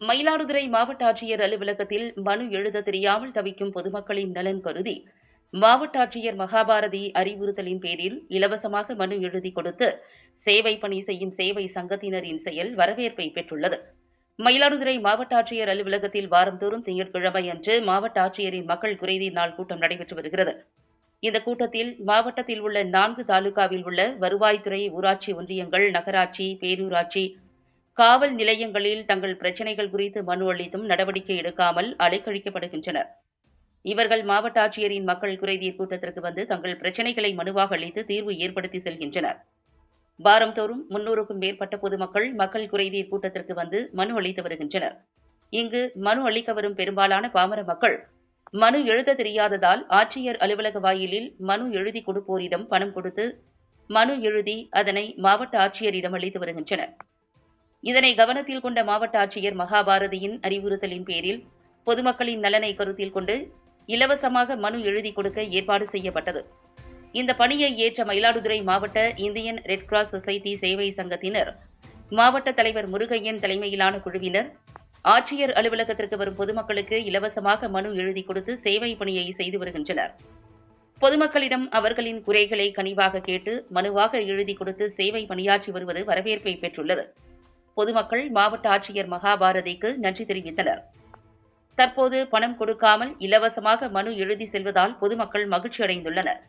மயிலாடுதுறை மாவட்ட ஆட்சியர் அலுவலகத்தில் மனு எழுத தெரியாமல் தவிக்கும் பொதுமக்களின் நலன் கருதி மாவட்ட ஆட்சியர் மகாபாரதி அறிவுறுத்தலின் பேரில் இலவசமாக மனு எழுதி கொடுத்து சேவை பணி செய்யும் சேவை சங்கத்தினரின் செயல் வரவேற்பை பெற்றுள்ளது. மயிலாடுதுறை மாவட்ட ஆட்சியர் அலுவலகத்தில் வாரந்தோறும் திங்கட்கிழமை அன்று மாவட்ட ஆட்சியரின் மக்கள் குறைதீர் நாள் கூட்டம் நடைபெற்று வருகிறது. இந்த கூட்டத்தில் மாவட்டத்தில் உள்ள நான்கு தாலுகாவில் உள்ள வருவாய்த்துறை ஊராட்சி ஒன்றியங்கள் நகராட்சி பேரூராட்சி காவல் நிலையங்களில் தங்கள் பிரச்சினைகள் குறித்து மனு அளித்தும் நடவடிக்கை எடுக்காமல் அலைக்கழிக்கப்படுகின்றனர். இவர்கள் மாவட்ட ஆட்சியரின் மக்கள் குறைதீர் கூட்டத்திற்கு வந்து தங்கள் பிரச்சினைகளை மனுவாக அளித்து தீர்வு ஏற்படுத்தி செல்கின்றனர். வாரந்தோறும் முன்னூறுக்கும் மேற்பட்ட பொதுமக்கள் மக்கள் குறைதீர் கூட்டத்திற்கு வந்து மனு அளித்து வருகின்றனர். இங்கு மனு அளிக்க வரும் பெரும்பாலான பாமர மக்கள் மனு எழுத தெரியாததால் ஆட்சியர் அலுவலக வாயிலில் மனு எழுதி கொடுப்போரிடம் பணம் கொடுத்து மனு எழுதி அதனை மாவட்ட ஆட்சியரிடம் அளித்து வருகின்றனர். இதனை கவனத்தில் கொண்ட மாவட்ட ஆட்சியர் மகாபாரதியின் அறிவுறுத்தலின் பேரில் பொதுமக்களின் நலனை கருத்தில் கொண்டு இலவசமாக மனு எழுதி கொடுக்க ஏற்பாடு செய்யப்பட்டது. இந்த பணியை ஏற்ற மயிலாடுதுறை மாவட்ட இந்தியன் ரெட் கிராஸ் சொசைட்டி சேவை சங்கத்தினர் மாவட்ட தலைவர் முருகையன் தலைமையிலான குழுவினர் ஆட்சியர் அலுவலகத்திற்கு வரும் பொதுமக்களுக்கு இலவசமாக மனு எழுதி கொடுத்து சேவை பணியை செய்து வருகின்றனர். பொதுமக்களிடம் அவர்களின் குறைகளை கனிவாக கேட்டு மனுவாக எழுதி கொடுத்து சேவை பணியாற்றி வருவது வரவேற்பை பெற்றுள்ளது. பொதுமக்கள் மாவட்ட ஆட்சியர் மகாபாரதிக்கு நன்றி தெரிவித்தனர். தற்போது பணம் கொடுக்காமல் இலவசமாக மனு எழுதி செல்வதால் பொதுமக்கள் மகிழ்ச்சி அடைந்துள்ளனர்